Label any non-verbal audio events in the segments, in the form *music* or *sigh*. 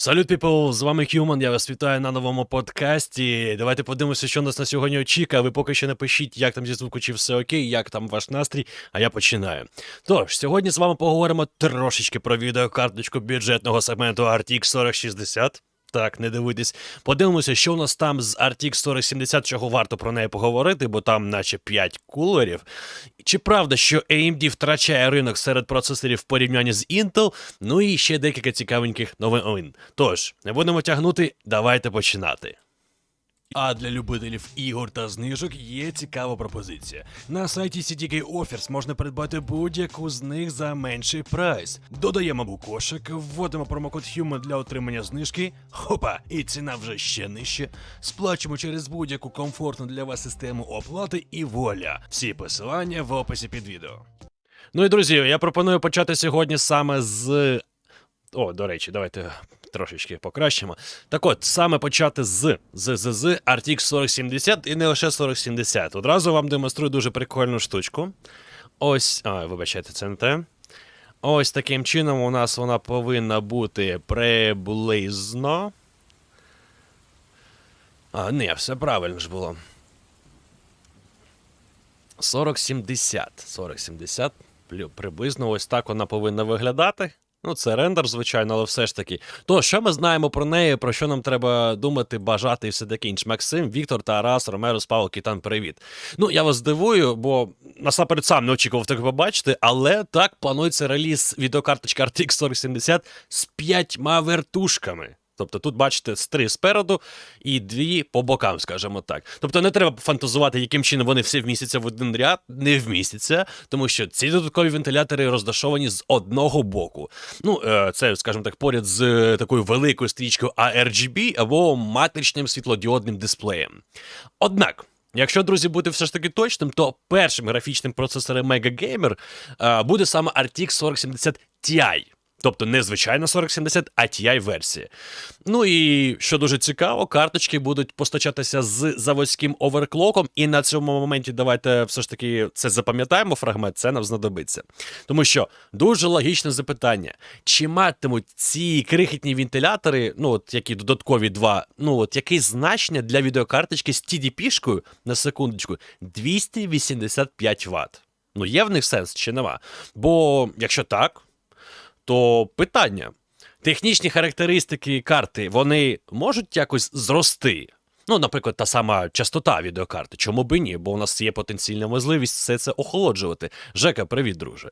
Салют, піпл, з вами Human, я вас вітаю на новому подкасті. Давайте подивимося, що нас на сьогодні очікує. Ви поки що напишіть, як там зі звуку, чи все окей, як там ваш настрій, а я починаю. Тож, сьогодні з вами поговоримо трошечки про відеокарточку бюджетного сегменту RTX 4060. Так, не дивитись. Подивимося, що у нас там з RTX 4070, чого варто про неї поговорити, бо там наче 5 кулерів. Чи правда, що AMD втрачає ринок серед процесорів в порівнянні з Intel? Ну і ще декілька цікавеньких новин. Тож, не будемо тягнути, давайте починати. А для любителів ігор та знижок є цікава пропозиція. На сайті CDK Offers можна придбати будь-яку з них за менший прайс. Додаємо в кошик, вводимо промокод HUMAN для отримання знижки. Хопа, і ціна вже ще нижче. Сплачуємо через будь-яку комфортну для вас систему оплати і воля. Всі посилання в описі під відео. Ну і друзі, я пропоную почати сьогодні саме з. О, до речі, давайте трошечки покращимо. Так от, саме почати з з, з, з RTX 4070 і не лише 4070. Одразу вам демонструю дуже прикольну штучку. Ось. А, вибачайте, це не те. Ось таким чином у нас вона повинна бути приблизно. А, ні, все правильно ж було. 4070. 4070. Приблизно ось так вона повинна виглядати. Ну, це рендер, звичайно, але все ж таки. То, що ми знаємо про неї, про що нам треба думати, бажати і все таке інше. Максим, Віктор, Тарас, Ромерус, Павло, Кітан, привіт. Ну, я вас здивую, бо насамперед сам не очікував так побачити, але так планується реліз відеокарточки RTX 4070 з п'ятьма вертушками. Тобто тут, бачите, з три спереду і дві по бокам, скажімо так. Тобто не треба фантазувати, яким чином вони всі вмістяться в один ряд, не вмістяться, тому що ці додаткові вентилятори розташовані з одного боку. Ну, е, це, скажімо так, поряд з е, такою великою стрічкою ARGB або матричним світлодіодним дисплеєм. Однак. Якщо, друзі, бути все ж таки точним, то першим графічним процесором Mega Gamer е, буде саме RTX 4070 Ti. Тобто не звичайна 4070, а TI версія. Ну і що дуже цікаво, карточки будуть постачатися з заводським оверклоком, і на цьому моменті давайте все ж таки це запам'ятаємо фрагмент, це нам знадобиться. Тому що дуже логічне запитання: чи матимуть ці крихітні вентилятори, ну от які додаткові два, ну от яке значення для відеокарточки з TDP-шкою, на секундочку, 285 Вт? Ну, є в них сенс чи нема? Бо якщо так, то питання: технічні характеристики карти вони можуть якось зрости. Ну, наприклад, та сама частота відеокарти. Чому би ні? Бо у нас є потенційна можливість все це охолоджувати. Жека, привіт, друже.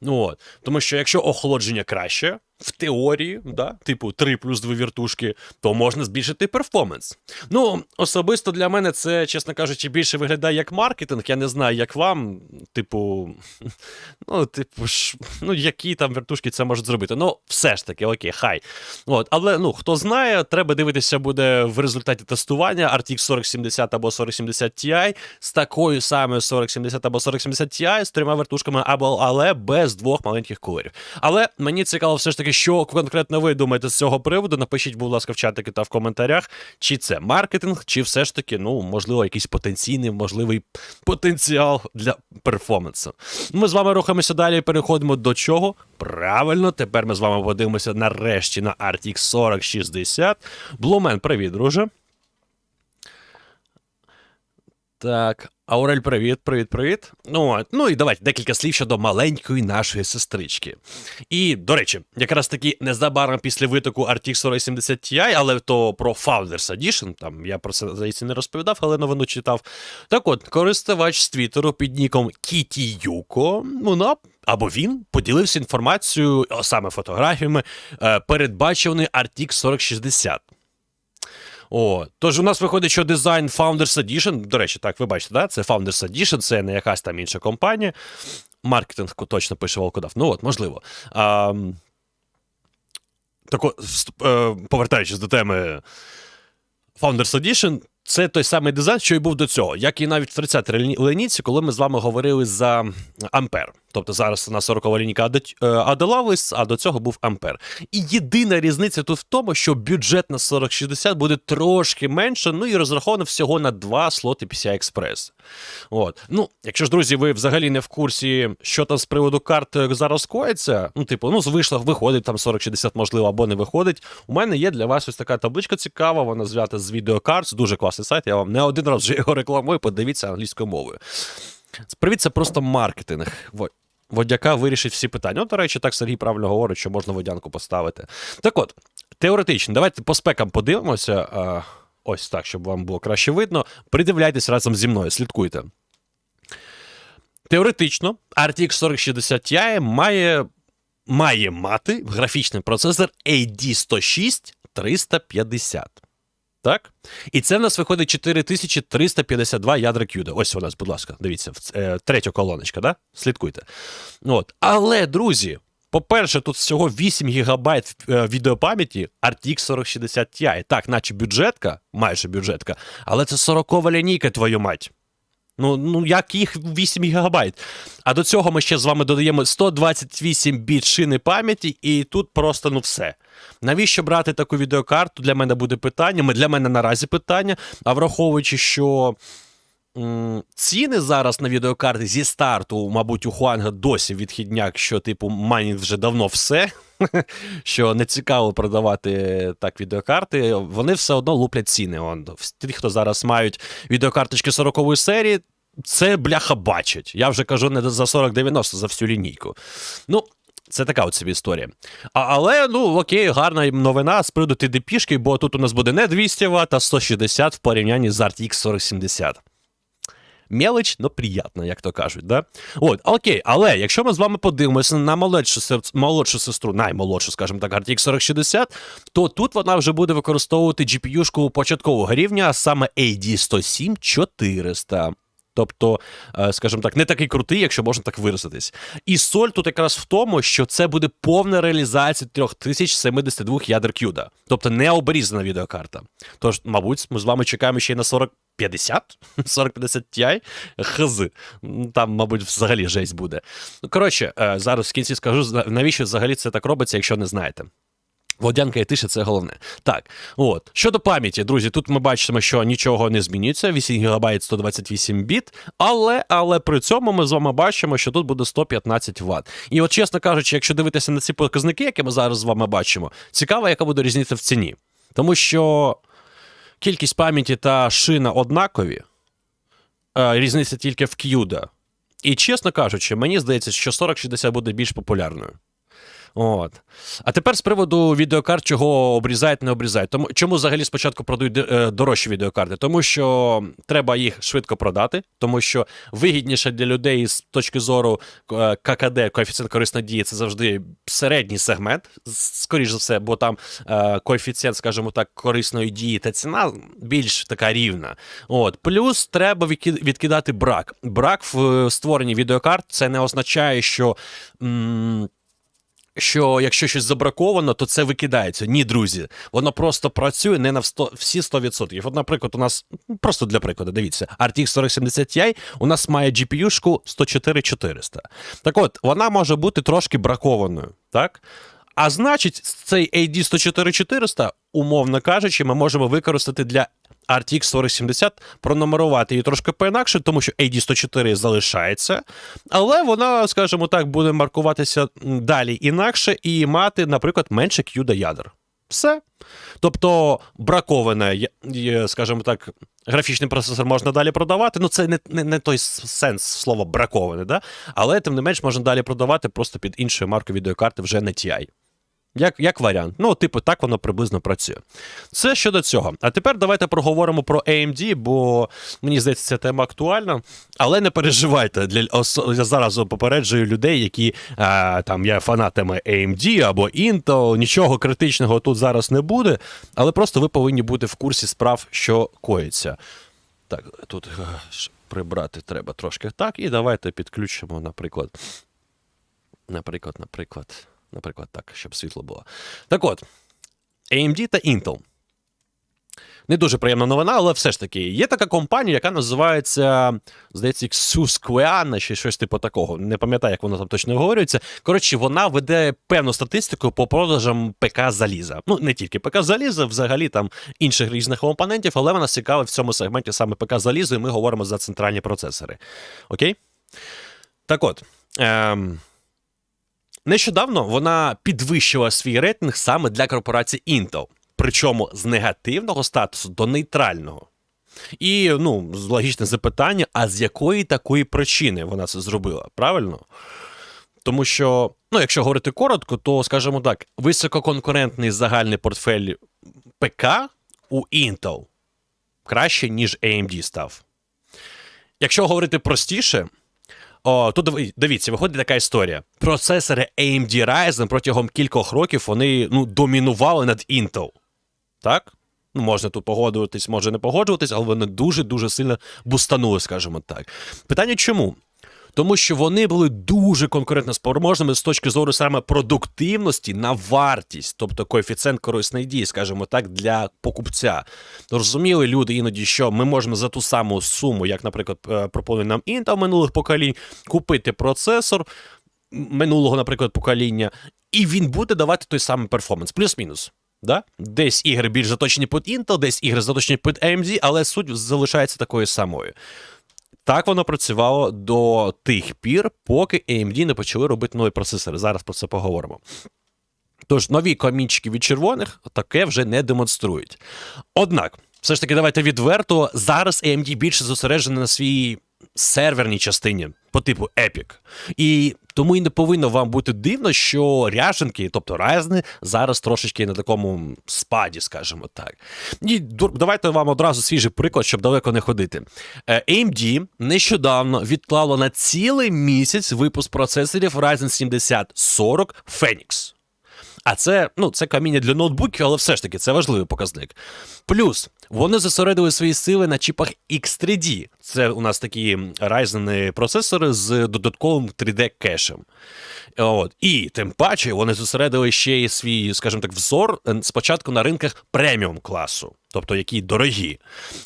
Ну, от. Тому що якщо охолодження краще, в теорії, да, типу 3 плюс 2 віртушки, то можна збільшити перформанс. Ну, особисто для мене це, чесно кажучи, більше виглядає як маркетинг. Я не знаю, як вам. Типу, *laughs* ну, типу, ж, ну, які там вертушки це можуть зробити. Ну, все ж таки, окей, хай. От, але ну, хто знає, треба дивитися буде в результаті тестування RTX 4070 або 4070 Ti з такою самою 4070 або 4070 Ti з трьома вертушками, або але без двох маленьких кулерів. Але мені цікаво все ж таки, що конкретно ви думаєте з цього приводу. Напишіть, будь ласка, в чатики та в коментарях, чи це маркетинг, чи все ж таки, ну, можливо, якийсь потенційний, можливий потенціал для перформансу. Ми з вами рухаємося далі і переходимо до чого? Правильно, тепер ми з вами подивимося нарешті на RTX 4060. Блумен, привіт, друже. Так, Аурель, привіт, привіт, привіт. Ну, ну і давайте декілька слів щодо маленької нашої сестрички. І, до речі, якраз таки незабаром після витоку RTX 4070 Ti, але то про Founders Edition, там я про це здається не розповідав, але новину читав. Так от, користувач з Твіттеру під ніком Кіті Юко, вона або він поділився інформацією, саме фотографіями, е, передбаченої RTX 4060. О, тож у нас виходить, що дизайн Founders Edition, до речі, так, ви бачите, да? це Founders Edition, це не якась там інша компанія. Маркетинг точно пише Волкодав. Ну от, можливо. А, так, е, повертаючись до теми Founders Edition, це той самий дизайн, що і був до цього, як і навіть в 30 лінійці, коли ми з вами говорили за Ампер. Тобто зараз у нас 40 лінійка Аделавис, а до цього був Ампер. І єдина різниця тут в тому, що бюджет на 4060 буде трошки менше, ну і розраховано всього на два слоти PCI Express. От. Ну, якщо ж, друзі, ви взагалі не в курсі, що там з приводу карт е, зараз коїться, ну, типу, ну, вийшло, виходить там 4060, можливо, або не виходить. У мене є для вас ось така табличка цікава, вона зв'ята з відеокарт, дуже класний сайт. Я вам не один раз вже його рекламую, подивіться англійською мовою. Привіт, це просто маркетинг. Водяка вирішить всі питання. Ну, до речі, так Сергій правильно говорить, що можна водянку поставити. Так от, теоретично, давайте по спекам подивимося. Ось так, щоб вам було краще видно. Придивляйтесь разом зі мною, слідкуйте. Теоретично, RTX 4060 Ti має має мати графічний процесор AD106 350. Так? І це в нас виходить 4352 ядра CUDA. Ось у нас, будь ласка, дивіться, е, третя колоночка, да? слідкуйте. От. Але, друзі, по-перше, тут всього 8 ГБ е, відеопам'яті RTX 4060 Ti. Так, наче бюджетка, майже бюджетка, але це 40 лінійка, твою мать. Ну, ну як їх 8 гігабайт. А до цього ми ще з вами додаємо 128 біт шини пам'яті, і тут просто ну все. Навіщо брати таку відеокарту? Для мене буде питання. Для мене наразі питання. А враховуючи, що ціни зараз на відеокарти зі старту, мабуть, у Хуанга досі відхідняк, що, типу, майнінг вже давно все. *laughs* Що не цікаво продавати так відеокарти, вони все одно луплять ціни. Он, Ті, хто зараз мають відеокарточки 40-ї серії, це бляха бачать. Я вже кажу не за 40-90, за всю лінійку. Ну, це така от собі історія. А, Але, ну окей, гарна новина з приводу TDP, бо тут у нас буде не 200 Вт, а 160 в порівнянні з RTX 4070. Мелоч, но приятно, як то кажуть. Да? От, окей, але якщо ми з вами подивимося на молодшу молодшу сестру, наймолодшу, скажімо так, RTX 4060, то тут вона вже буде використовувати GPU-шку початкового рівня, а саме AD107 400. Тобто, е, скажімо так, не такий крутий, якщо можна так виразитись. І соль тут якраз в тому, що це буде повна реалізація 3072 ядер CUDA. тобто не обрізана відеокарта. Тож, мабуть, ми з вами чекаємо ще й на 40. 50? 40-50 Ti? Хз. Там, мабуть, взагалі жесть буде. Ну, коротше, е, зараз в кінці скажу, навіщо взагалі це так робиться, якщо не знаєте. Водянка і тиша це головне. Так, от. Щодо пам'яті, друзі, тут ми бачимо, що нічого не змінюється. 8 ГБ 128 біт, але але при цьому ми з вами бачимо, що тут буде 115 Вт. І от, чесно кажучи, якщо дивитися на ці показники, які ми зараз з вами бачимо, цікаво, яка буде різниця в ціні. Тому що кількість пам'яті та шина однакові, різниця тільки в CUDA. І чесно кажучи, мені здається, що 4060 буде більш популярною. От. А тепер з приводу відеокарт, чого обрізають, не обрізають. Тому чому взагалі спочатку продають е, дорожчі відеокарти? Тому що треба їх швидко продати, тому що вигідніше для людей з точки зору е, ККД, коефіцієнт корисної дії, це завжди середній сегмент, скоріш за все, бо там е, коефіцієнт, скажімо так, корисної дії та ціна більш така рівна. От. Плюс треба відкидати брак. Брак в створенні відеокарт це не означає, що. М що якщо щось забраковано, то це викидається. Ні, друзі, воно просто працює не на 100, всі 100%. От, наприклад, у нас ну, просто для прикладу, дивіться, RTX 4070 Ti у нас має GPU-шку 104400. Так от, вона може бути трошки бракованою, так? А значить, цей AD 104400, умовно кажучи, ми можемо використати для RTX 4070 пронумерувати її трошки поінакше, тому що AD104 залишається, але вона, скажімо так, буде маркуватися далі інакше і мати, наприклад, менше CUDA ядер. Все. Тобто браковане, скажімо так, графічний процесор можна далі продавати. Ну, це не не, не той сенс слова браковане, да? але тим не менш можна далі продавати просто під іншою маркою відеокарти вже не TI. Як як варіант. Ну, типу, так воно приблизно працює. Це щодо цього. А тепер давайте проговоримо про AMD, бо мені здається, ця тема актуальна. Але не переживайте. Для, Я зараз попереджую людей, які а, там є фанатами AMD або Intel. Нічого критичного тут зараз не буде. Але просто ви повинні бути в курсі справ, що коїться. Так, тут прибрати треба трошки так. І давайте підключимо, наприклад. Наприклад, наприклад. Наприклад, так, щоб світло було. Так от, AMD та Intel. Не дуже приємна новина, але все ж таки є така компанія, яка називається, здається, Xusqueana, чи щось типу такого. Не пам'ятаю, як воно там точно говориться. Коротше, вона веде певну статистику по продажам ПК заліза. Ну, не тільки ПК заліза, взагалі там інших різних компонентів, але вона цікавить в цьому сегменті саме ПК залізо, і ми говоримо за центральні процесори. Окей? Так от. Ем... Нещодавно вона підвищила свій рейтинг саме для корпорації Intel, причому з негативного статусу до нейтрального. І ну, логічне запитання: а з якої такої причини вона це зробила? Правильно? Тому що, ну, якщо говорити коротко, то скажімо так, висококонкурентний загальний портфель ПК у Intel краще, ніж AMD став. Якщо говорити простіше, о, тут дивіться, виходить така історія. Процесори AMD Ryzen протягом кількох років вони ну, домінували над Intel. Так? Ну, можна тут погоджуватись, може не погоджуватись, але вони дуже-дуже сильно бустанули, скажімо так. Питання чому? Тому що вони були дуже конкурентно спроможними з точки зору саме продуктивності на вартість, тобто коефіцієнт корисної дії, скажімо так, для покупця. Розуміли люди іноді, що ми можемо за ту саму суму, як, наприклад, е, пропонує нам Intel минулих поколінь, купити процесор минулого, наприклад, покоління, і він буде давати той самий перформанс, плюс-мінус. Да? Десь ігри більш заточені під Intel, десь ігри заточені під AMD, але суть залишається такою самою. Так воно працювало до тих пір, поки AMD не почали робити нові процесори. Зараз про це поговоримо. Тож нові комічки від червоних таке вже не демонструють. Однак, все ж таки, давайте відверто, зараз AMD більше зосереджена на своїй серверній частині по типу Epic. І тому і не повинно вам бути дивно, що ряшенки, тобто Ryzen, зараз трошечки на такому спаді, скажімо так. І давайте вам одразу свіжий приклад, щоб далеко не ходити. Е, AMD нещодавно відклало на цілий місяць випуск процесорів Ryzen 7040 Phoenix. А це, ну, це каміння для ноутбуків, але все ж таки це важливий показник. Плюс вони зосередили свої сили на чіпах X3D. Це у нас такі Ryzen процесори з додатковим 3D кешем. От. І тим паче вони зосередили ще й свій, скажімо так, взор е, спочатку на ринках преміум класу, тобто які дорогі.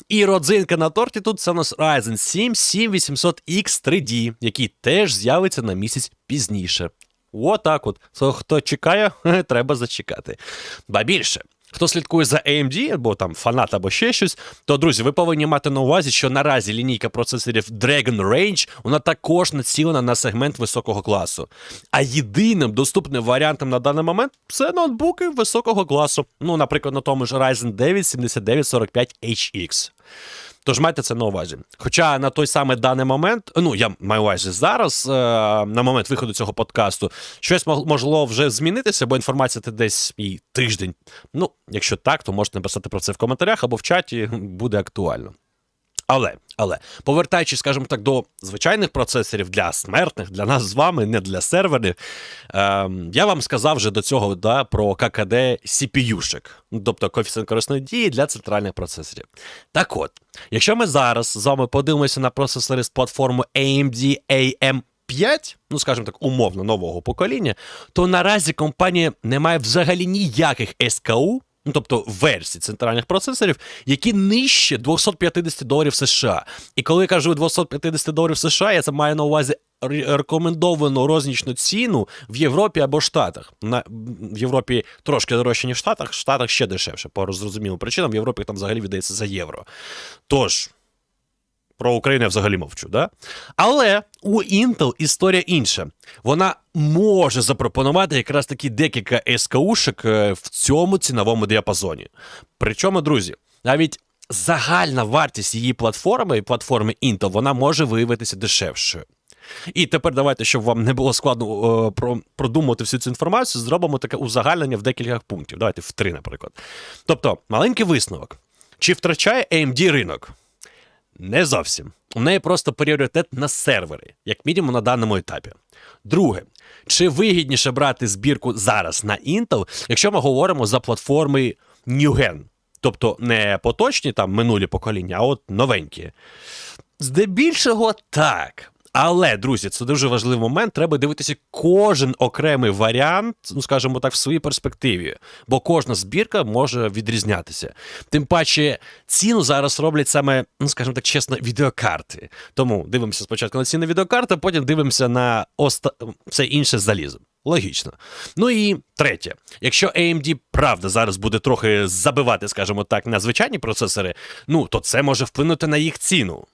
І родзинка на торті тут це у нас Ryzen 7 7800X 3D, який теж з'явиться на місяць пізніше. Отак от. То, хто чекає, *laughs* треба зачекати. Ба більше. Хто слідкує за AMD, або там фанат, або ще щось, то, друзі, ви повинні мати на увазі, що наразі лінійка процесорів Dragon Range вона також націлена на сегмент високого класу. А єдиним доступним варіантом на даний момент це ноутбуки високого класу. Ну, наприклад, на тому ж Ryzen 9 7945HX. Тож майте це на увазі. Хоча на той самий даний момент, ну я маю увазі зараз, е, на момент виходу цього подкасту, щось могло вже змінитися, бо інформація це десь і тиждень. Ну, якщо так, то можете написати про це в коментарях або в чаті, *laughs* буде актуально. Але, але, повертаючись, скажімо так, до звичайних процесорів для смертних, для нас з вами, не для серверів, ем, я вам сказав вже до цього да, про ККД CPU-шик, тобто коефіцієнт корисної дії для центральних процесорів. Так от, якщо ми зараз з вами подивимося на процесори з платформи AMD AM 5, ну скажімо так, умовно нового покоління, то наразі компанія не має взагалі ніяких СКУ, ну тобто версій центральних процесорів, які нижче 250 доларів США. І коли я кажу 250 доларів США, я це маю на увазі рекомендовану рознічну ціну в Європі або Штатах. На, в Європі трошки дорожче, ніж в Штатах, в Штатах ще дешевше, по зрозумілим причинам. В Європі там взагалі віддається за євро. Тож. Про Україну я взагалі мовчу, да? Але у Intel історія інша. Вона може запропонувати якраз таки декілька СКУшек е, в цьому ціновому діапазоні. Причому, друзі, навіть загальна вартість її платформи, і платформи Intel, вона може виявитися дешевшою. І тепер давайте, щоб вам не було складно е, про, продумувати всю цю інформацію, зробимо таке узагальнення в декілька пунктів. Давайте в три, наприклад. Тобто, маленький висновок. Чи втрачає AMD ринок? Не зовсім. У неї просто пріоритет на сервери, як мінімум на даному етапі. Друге, чи вигідніше брати збірку зараз на Intel, якщо ми говоримо за платформи New Gen? Тобто не поточні там минулі покоління, а от новенькі. Здебільшого так. Але, друзі, це дуже важливий момент. Треба дивитися кожен окремий варіант, ну скажімо так, в своїй перспективі, бо кожна збірка може відрізнятися. Тим паче, ціну зараз роблять саме, ну скажімо так, чесно, відеокарти. Тому дивимося спочатку на ціни відеокарти, потім дивимося на оста... все інше залізо. Логічно. Ну і третє, якщо AMD правда зараз буде трохи забивати, скажімо так, на звичайні процесори, ну то це може вплинути на їх ціну.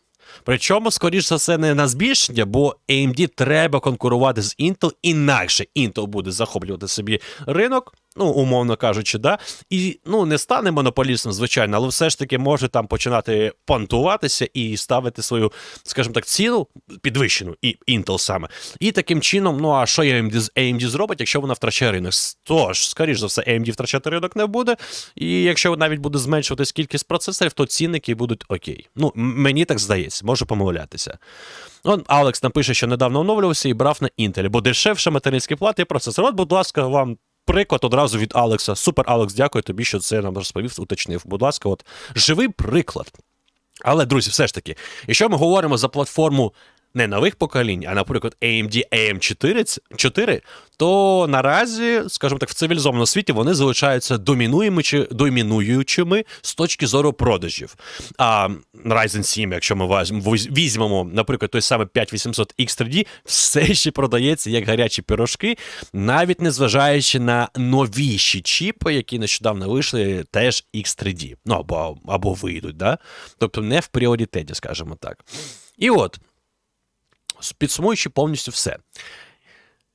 Причому, скоріш за все, не на збільшення, бо AMD треба конкурувати з Intel, інакше Intel буде захоплювати собі ринок, ну, умовно кажучи, да, і ну, не стане монополістом, звичайно, але все ж таки може там починати понтуватися і ставити свою, скажімо так, ціну підвищену, і Intel саме. І таким чином, ну а що AMD, AMD зробить, якщо вона втрачає ринок? Тож, скоріш за все, AMD втрачати ринок не буде. І якщо навіть буде зменшуватись кількість процесорів, то цінники будуть окей. Ну, мені так здається, можу помилятися. Он Алекс напише, що недавно оновлювався і брав на Intel, бо дешевше материнські плати і процесор. От, будь ласка, вам. Приклад одразу від Алекса. Супер, Алекс, дякую тобі, що це нам розповів, уточнив. Будь ласка, от живий приклад. Але, друзі, все ж таки, якщо ми говоримо за платформу не нових поколінь, а, наприклад, AMD AM4, 4, то наразі, скажімо так, в цивілізованому світі вони залишаються домінуючи, домінуючими з точки зору продажів. А Ryzen 7, якщо ми візьмемо, наприклад, той самий 5800 X3D, все ще продається як гарячі пірожки, навіть незважаючи на новіші чіпи, які нещодавно вийшли, теж X3D. Ну або, або вийдуть, да? тобто не в пріоритеті, скажімо так. І от, підсумуючи повністю все.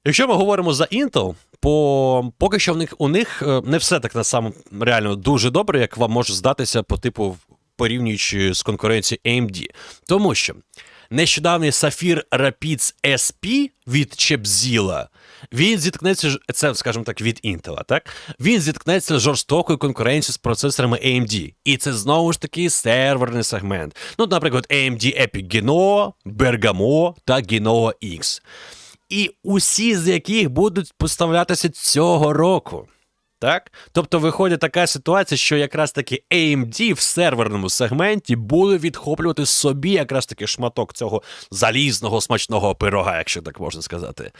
Якщо ми говоримо за Intel, по поки що в них у них е, не все так на самому реально дуже добре, як вам може здатися по типу порівнюючи з конкуренцією AMD. Тому що нещодавний Sapphire Rapids SP від Chipzilla, він зіткнеться, це, скажімо так, від Intel, так? Він зіткнеться з жорстокою конкуренцією з процесорами AMD. І це знову ж таки серверний сегмент. Ну, наприклад, AMD Epic Genoa, Bergamo та Genoa X і усі з яких будуть поставлятися цього року. Так? Тобто виходить така ситуація, що якраз таки AMD в серверному сегменті буде відхоплювати собі якраз таки шматок цього залізного смачного пирога, якщо так можна сказати.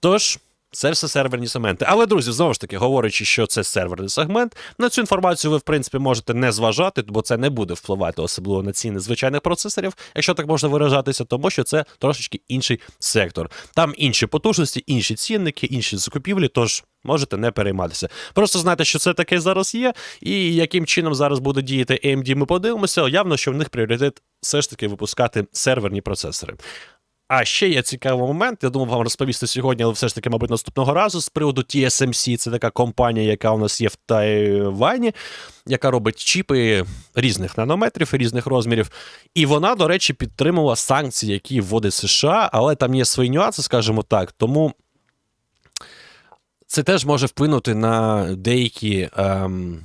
Тож. Це все серверні сегменти. Але, друзі, знову ж таки, говорячи, що це серверний сегмент, на цю інформацію ви, в принципі, можете не зважати, бо це не буде впливати особливо на ціни звичайних процесорів, якщо так можна виражатися, тому що це трошечки інший сектор. Там інші потужності, інші цінники, інші закупівлі, тож можете не перейматися. Просто знайте, що це таке зараз є, і яким чином зараз буде діяти AMD, ми подивимося. Явно, що в них пріоритет все ж таки випускати серверні процесори. А ще є цікавий момент, я думав вам розповісти сьогодні, але все ж таки, мабуть, наступного разу з приводу TSMC. Це така компанія, яка у нас є в Тайвані, яка робить чіпи різних нанометрів, різних розмірів. І вона, до речі, підтримала санкції, які вводить США, але там є свої нюанси, скажімо так. Тому це теж може вплинути на деякі. Ем,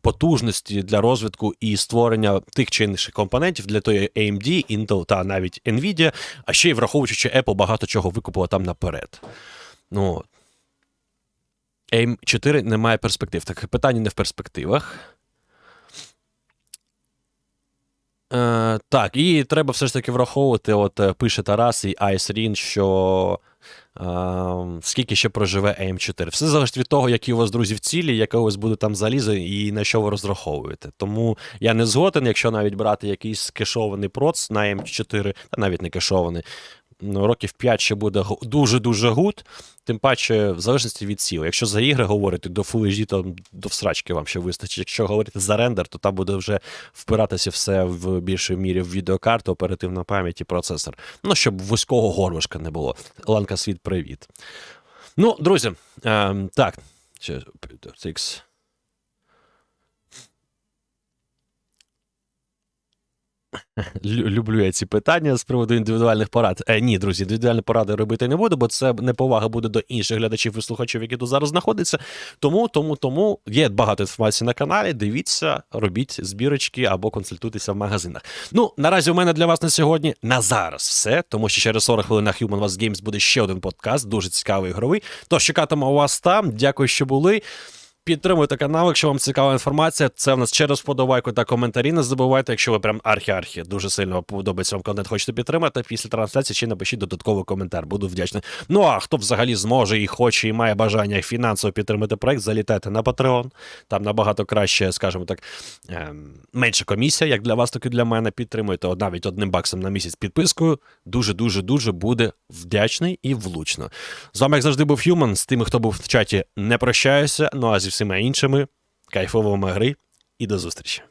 Потужності для розвитку і створення тих чи інших компонентів для тої AMD, Intel та навіть Nvidia, а ще й враховуючи, що Apple багато чого викупила там наперед. Ну, от. AM4 не має перспектив. Так питання не в перспективах. Е, так, і треба все ж таки враховувати, от е, пише Тарас і Айсрін, що скільки ще проживе AM4. Все залежить від того, які у вас друзі в цілі, яке у вас буде там залізо і на що ви розраховуєте. Тому я не згоден, якщо навіть брати якийсь кешований проц на AM4, та навіть не кешований, років 5 ще буде дуже-дуже гуд. Тим паче, в залежності від сіл. Якщо за ігри говорити до Full HD, то до всрачки вам ще вистачить. Якщо говорити за рендер, то там буде вже впиратися все в більшій мірі в відеокарту, оперативна пам'ять і процесор. Ну, щоб вузького горлышка не було. Ланка світ, привіт. Ну, друзі, ем, так. Ще, X. Лю- Люблю я ці питання з приводу індивідуальних порад. Е, ні, друзі, індивідуальні поради робити не буду, бо це неповага буде до інших глядачів і слухачів, які тут зараз знаходяться. Тому, тому, тому є багато інформації на каналі. Дивіться, робіть збірочки або консультуйтеся в магазинах. Ну, наразі у мене для вас на сьогодні на зараз все, тому що через 40 хвилин на Human Was Games буде ще один подкаст, дуже цікавий ігровий. Тож чекатиму вас там. Дякую, що були. Підтримуйте канал, якщо вам цікава інформація. Це в нас через вподобайку та коментарі. Не забувайте, якщо ви прям архі-архі дуже сильно подобається вам контент, хочете підтримати. Після трансляції ще напишіть додатковий коментар. Буду вдячний. Ну а хто взагалі зможе і хоче, і має бажання фінансово підтримати проект, залітайте на Patreon. Там набагато краще, скажімо так, ем, менша комісія, як для вас, так і для мене. Підтримуйте навіть одним баксом на місяць підпискою. Дуже, дуже, дуже буде вдячний і влучно. З вами, як завжди, був Human. З тими, хто був в чаті, не прощаюся. Ну а зі всіма іншими. Кайфово гри і до зустрічі!